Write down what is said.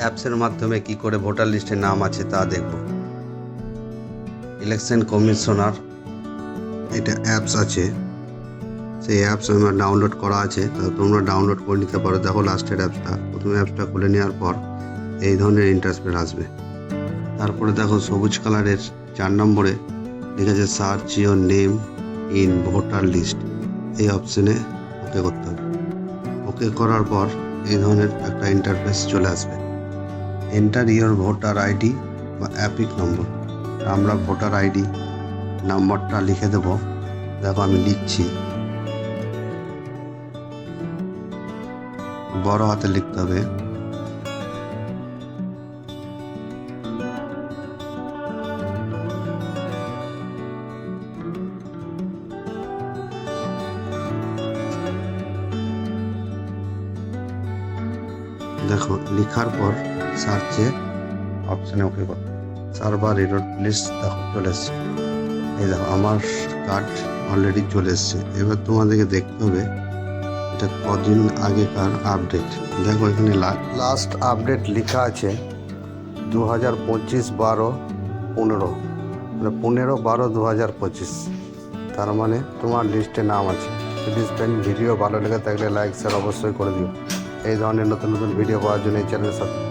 অ্যাপসের মাধ্যমে কি করে ভোটার লিস্টে নাম আছে তা দেখব। ইলেকশন কমিশনার, এটা অ্যাপস আছে। সেই অ্যাপস আমার ডাউনলোড করা আছে। তা তোমরা ডাউনলোড করে নিতে পারো। দেখো লাস্টের অ্যাপসটা। প্রথমে অ্যাপসটা খুলে নেওয়ার পর এই ধরনের ইন্টারফেস আসবে। তারপরে দেখো সবুজ কালারের চার নম্বরে লিখেছে search your name in voter list এই অপশনে ওকে করতে হবে। ওকে করার পর এই ধরনের একটা ইন্টারফেস চলে আসবে। এন্টার ইয়োর ভোটার আইডি বা অ্যাপিক নম্বর আমরা ভোটার আইডি নাম্বারটা লিখে দেব। দেখো আমি লিখছি। বড় হাতে লিখতে হবে। দেখো, লেখার পর সার্চে অপশানে ওকে করো। সার্ভার এরর প্লিজ দেখো, চলে এসছে। এই দেখো, আমার কার্ড অলরেডি চলে এসছে। এবার তোমাদেরকে দেখতে হবে এটা কদিন আগেকার আপডেট দেখো এখানে লাস্ট আপডেট লেখা আছে দু হাজার পঁচিশ বারো পনেরো। মানে পনেরো বারো দু হাজার পঁচিশ। তার মানে তোমার লিস্টে নাম আছে। যদি ফ্রেন্ড ভিডিও ভালো লেগে থাকলে লাইক শেয়ার অবশ্যই করে দিও। এই ধরনের নতুন নতুন ভিডিও পাওয়ার জন্য এই চ্যানেলের সাথে